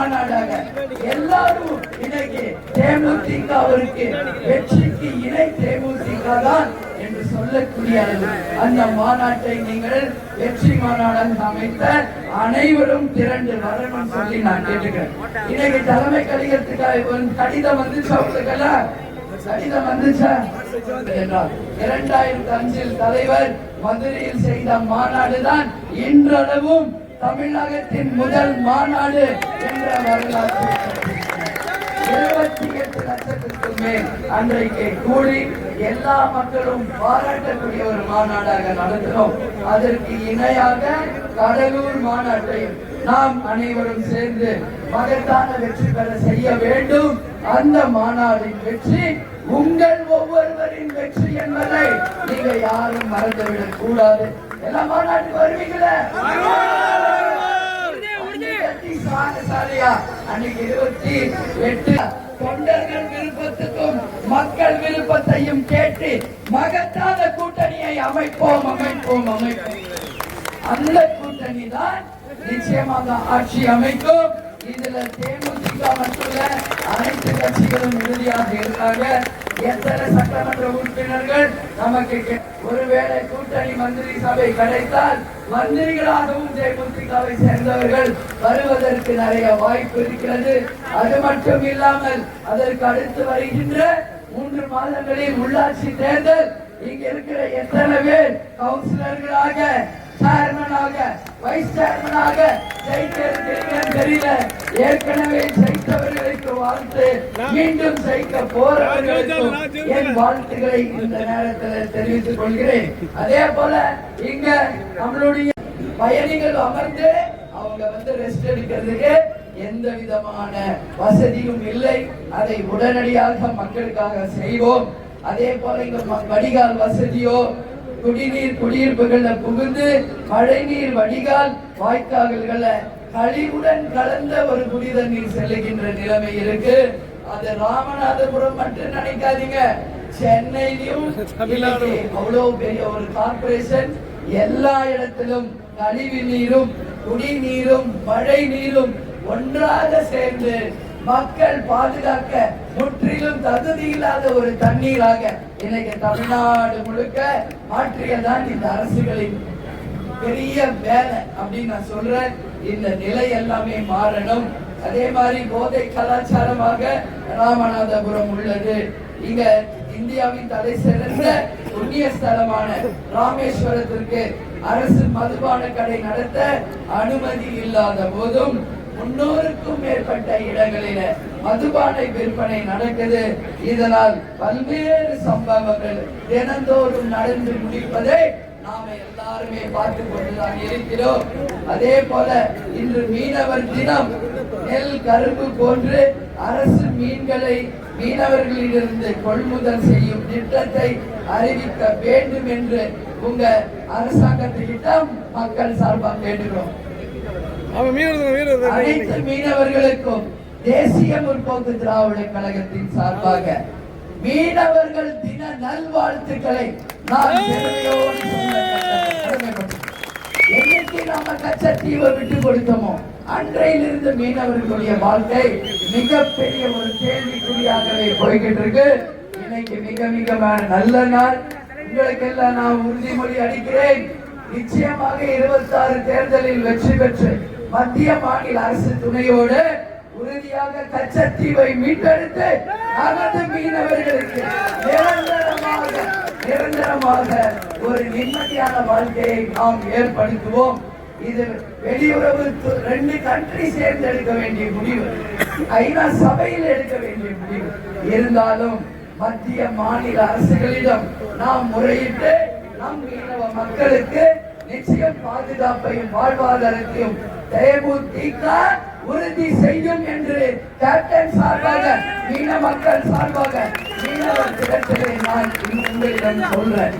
மாநாடாக எல்லாரும் இன்னைக்கு தேமுதிகவிற்கு வெற்றிக்கு இணை தேமுதிக தான் என்று சொல்லக்கூடிய அளவு. அந்த மாநாட்டை நீங்கள் வெற்றி மாநாடாக அமைத்த அனைவரும் திரண்டு வரணும் சொல்லி நான் கேட்டுக்கிறேன். இன்னைக்கு தலைமை கடிதத்துக்காக கடிதம் வந்து சொல்லுங்களா கடிதம் வந்துச்சா? என்றால் இரண்டாயிரத்தி அஞ்சில் தலைவர் மதுரையில் செய்த மாநாடு தான் இன்றளவும் தமிழகத்தின் முதல் மாநாடு என்ற வரலாற்று இருபத்தி எட்டு லட்சத்துக்கு மேல் அன்றைக்கு கூடி எல்லா மக்களும் பாராட்டக்கூடிய ஒரு மாநாடாக நடத்தினோம் அதற்கு இணையாக கடலூர் மாநாட்டையும் நாம் அனைவரும் சேர்ந்து மகத்தான வெற்றி பெற செய்ய வேண்டும். அந்த மாநாடின் வெற்றி உங்கள் ஒவ்வொருவரின் வெற்றி என்பதை நீங்க யாரும் மறந்துவிடக் கூடாது. எல்லா மாநாட்டுக்கு வருவீங்களே? சாலையா அன்னைக்கு இருபத்தி எட்டு. தொண்டர்கள் விருப்பத்துக்கும் மக்கள் விருப்பத்தையும் கேட்டு மகத்தான கூட்டணியை அமைப்போம் அமைப்போம் அமைப்போம். அந்த கூட்டணி தான் நிச்சயமாக ஆட்சி அமைக்கும். இதுல தேமுதிக மட்டும் அனைத்து கட்சிகளும் உறுதியாக இருக்காங்க. எத்தனை சட்டமன்ற உறுப்பினர்கள் நமக்கு ஒருவேளை கூட்டணி மந்திரி சபை கிடைத்தால் மந்திரிகளாகவும் தேமுதிகவை சேர்ந்தவர்கள் வருவதற்கு நிறைய வாய்ப்பு இருக்கிறது. அது மட்டும் இல்லாமல் அதற்கு அடுத்து வருகின்ற மூன்று மாதங்களில் உள்ளாட்சி தேர்தல் இங்க இருக்கிற எத்தனை பேர்? கவுன்சிலர்களாக சேர்மனாக வைஸ் சேர்மனாக ஜெயிக்க தெரியல. ஏற்கனவே ஜெயித்தவர்களுக்கு வாழ்த்து. மீண்டும் ஜெயிக்க போறவர்களுக்கும் என் வாழ்த்துக்களை இந்த நேரத்தில் தெரிவித்துக் கொள்கிறேன். அதே போல இங்க நம்மளுடைய பயணிகள் அமர்ந்து அவங்க வந்து ரெஸ்ட் எடுக்கிறதுக்கு எந்த விதமான வசதியும் இல்லை. அதை உடனடியாக மக்களுக்காக செய்வோம். அதே போல இங்க வடிகால் வசதியோ குடிநீர் குடியிருப்புகள்ல புகுந்து மழைநீர் வடிகால் வாய்க்கால்கள்ல கழிவுடன் கலந்த ஒரு குடித நீர் செல்லுகின்ற நிலைமை இருக்கு. அது ராமநாதபுரம் மட்டும் நினைக்காதீங்க. சென்னையிலும் அவ்வளவு பெரிய ஒரு கார்பரேஷன் எல்லா இடத்திலும் கழிவு நீரும் குடிநீரும் மழை நீரும் ஒன்றாக சேர்ந்து மக்கள் பாதுகாக்க முற்றிலும் தகுதி இல்லாத ஒரு தண்ணீராக இன்னைக்கு தமிழ்நாடு முழுக்க மாற்றியதான் இந்த அரசுகளின் பெரிய வேலை அப்படின்னு நான் சொல்றேன். இந்த நிலை எல்லாமே மாறணும். அதே மாதிரி போதை கலாச்சாரமாக ராமநாதபுரம் உள்ளது. இங்க இந்தியாவின் தலை சிறந்த புண்ணிய ஸ்தலமான ராமேஸ்வரத்திற்கு அரசு மதுபான கடை நடத்த அனுமதி இல்லாத போதும் முன்னூறுக்கும் மேற்பட்ட இடங்களில மதுபானை விற்பனை நடக்குது. இதனால் பல்வேறு சம்பவங்கள் தினந்தோறும் நடந்து முடிப்பதை நாம எல்லாருமே பார்த்து கொண்டுதான் இருக்கிறோம். அதே போல இன்று மீனவர் தினம் நெல் கரும்பு போன்று அரசு மீன்களை மீனவர்களிலிருந்து கொள்முதல் செய்யும் திட்டத்தை அறிவிக்க வேண்டும் என்று உங்க அரசாங்கத்திடம் மக்கள் சார்பாக கேட்டுக்கிறோம் அனைத்து மீனவர்களுக்கும் தேசிய முற்போக்கு திராவிட கழகத்தின் சார்பாக மீனவர்கள் தின நல்வாழ்த்துக்களை நான். என்னைக்கு நாம கச்சத்தீவை விட்டு கொடுத்தோமோ அன்றையிலிருந்து மீனவர்களுடைய வாழ்க்கை மிகப்பெரிய ஒரு கேள்விக்குறியாகவே போய்கிட்டு இருக்கு இன்னைக்கு மிக மிக நல்ல நாள். உங்களுக்கு எல்லாம் நான் உறுதிமொழி அளிக்கிறேன். நிச்சயமாக இருபத்தாறு தேர்தலில் வெற்றி பெற்று மத்திய மாநில அரசு துணையோடு உறுதியாக கச்சத்தீவை மீட்டெடுத்து அகது மீனவர்களுக்கு நிரந்தரமாக நிரந்தரமாக ஒரு நிம்மதியான வாழ்க்கையை நாம் ஏற்படுத்துவோம். இது வெளியுறவு ரெண்டு கண்ட்ரி சேர்ந்து எடுக்க வேண்டிய முடிவு. ஐநா சபையில் எடுக்க வேண்டிய முடிவு. இருந்தாலும் மத்திய மாநில அரசுகளிடம் நாம் முறையிட்டு நம் மீனவ மக்களுக்கு நிச்சயம் பாதுகாப்பையும் வாழ்வாதாரத்தையும் தேமுதிக உறுதி செய்யும் என்று கேப்டன் சார்பாக மீன மக்கள் சார்பாக மீனவர் தினத்திலே நான் உங்களிடம் சொல்றேன்.